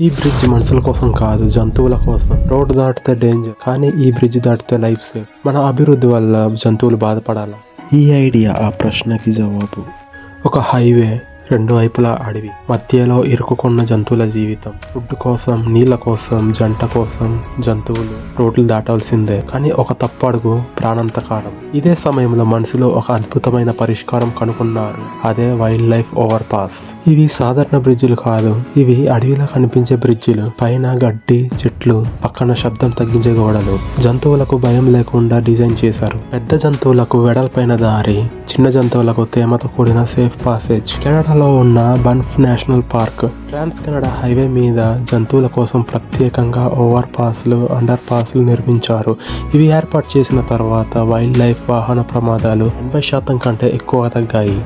ఈ బ్రిడ్జ్ మనుషుల కోసం కాదు జంతువుల కోసం. రోడ్డు దాటితే డేంజర్ కానీ ఈ బ్రిడ్జ్ దాటితే లైఫ్ సేఫ్ మన అభివృద్ధి వల్ల జంతువులు బాధపడాలా? ఈ ఐడియా ఆ ప్రశ్నకి జవాబు. ఒక హైవే రెండు వైపులా అడవి మధ్యలో ఇరుకుకున్న జంతువుల జీవితం. ఫుడ్ కోసం నీళ్ళ కోసం జంట కోసం జంతువులు రోడ్లు దాటాల్సిందే. కానీ ఒక తప్పడుగు ప్రాణాంతకాలం ఇదే సమయంలో మనుషులు ఒక అద్భుతమైన పరిష్కారం కనుక్కున్నారు అదే వైల్డ్ లైఫ్ ఓవర్ పాస్ ఇవి సాధారణ బ్రిడ్జిలు కాదు. ఇవి అడవిలో కనిపించే బ్రిడ్జిలు. పైన గడ్డి చెట్లు పక్కన శబ్దం తగ్గించే గోడలు. జంతువులకు భయం లేకుండా డిజైన్ చేశారు. పెద్ద జంతువులకు వెడల్పైన దారి చిన్న జంతువులకు తేమతో కూడిన సేఫ్ పాసేజ్. కెనడాలో ఉన్న Banff National Park Trans Canada Highway మీద జంతువుల కోసం ప్రత్యేకంగా ఓవర్ పాస్లు అండర్ పాస్లు నిర్మించారు. ఇవి ఏర్పాటు చేసిన తర్వాత వైల్డ్ లైఫ్ వాహన ప్రమాదాలు ఎనభై శాతం కంటే ఎక్కువ తగ్గాయి.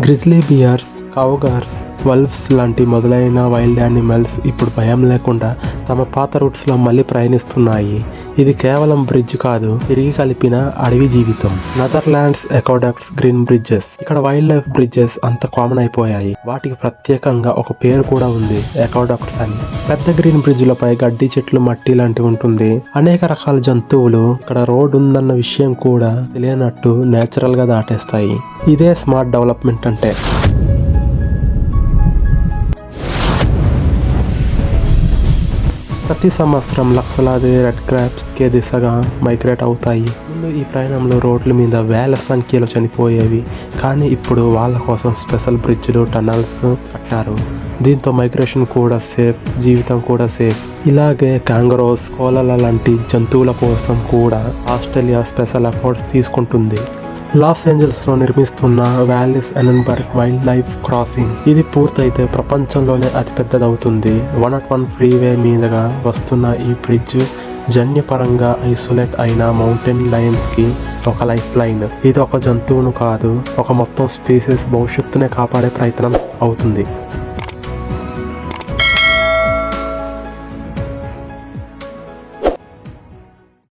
గ్రిజ్లీ బియర్స్ కౌగార్స్ వల్ఫ్స్ లాంటి మొదలైన వైల్డ్ యానిమల్స్ ఇప్పుడు భయం లేకుండా తమ పాత రూట్స్లో మళ్ళీ ప్రయాణిస్తున్నాయి. ఇది కేవలం బ్రిడ్జ్ కాదు తిరిగి కలిపిన అడవి జీవితం. Netherlands ecoducts green bridges. ఇక్కడ వైల్డ్ లైఫ్ బ్రిడ్జెస్ అంత కామన్ అయిపోయాయి. వాటికి ప్రత్యేకంగా ఒక పేరు కూడా ఉంది ఎకోడక్ట్స్ అని. పెద్ద గ్రీన్ బ్రిడ్జ్లపై గడ్డి చెట్లు మట్టి లాంటివి ఉంటుంది. అనేక రకాల జంతువులు ఇక్కడ రోడ్ ఉందన్న విషయం కూడా తెలియనట్టు నేచురల్గా దాటేస్తాయి. ఇదే స్మార్ట్ డెవలప్మెంట్ అంటే. ప్రతి సంవత్సరం లక్షలాది రెడ్ క్రాప్స్ కే దిశగా మైగ్రేట్ అవుతాయి. ముందు ఈ ప్రయాణంలో రోడ్ల మీద వేల సంఖ్యలో చనిపోయేవి. కానీ ఇప్పుడు వాళ్ళ కోసం స్పెషల్ బ్రిడ్జ్లు టనల్స్ కట్టారు. దీంతో మైగ్రేషన్ కూడా సేఫ్ జీవితం కూడా సేఫ్ ఇలాగే కాంగరోస్ కోలల లాంటి జంతువుల కోసం కూడా ఆస్ట్రేలియా స్పెషల్ ఎఫర్ట్స్ తీసుకుంటుంది. లాస్ ఏంజల్స్లో నిర్మిస్తున్న Wallis Annenberg wildlife crossing. ఇది పూర్తయితే ప్రపంచంలోనే అతిపెద్దదవుతుంది వన్ నాట్ వన్ ఫ్రీవే మీదుగా వస్తున్న ఈ బ్రిడ్జ్ జన్యపరంగా ఐసోలేట్ అయిన మౌంటైన్ లయన్స్కి ఒక లైఫ్ లైన్. ఇది ఒక జంతువును కాదు ఒక మొత్తం స్పీసెస్ భవిష్యత్తునే కాపాడే ప్రయత్నం అవుతుంది.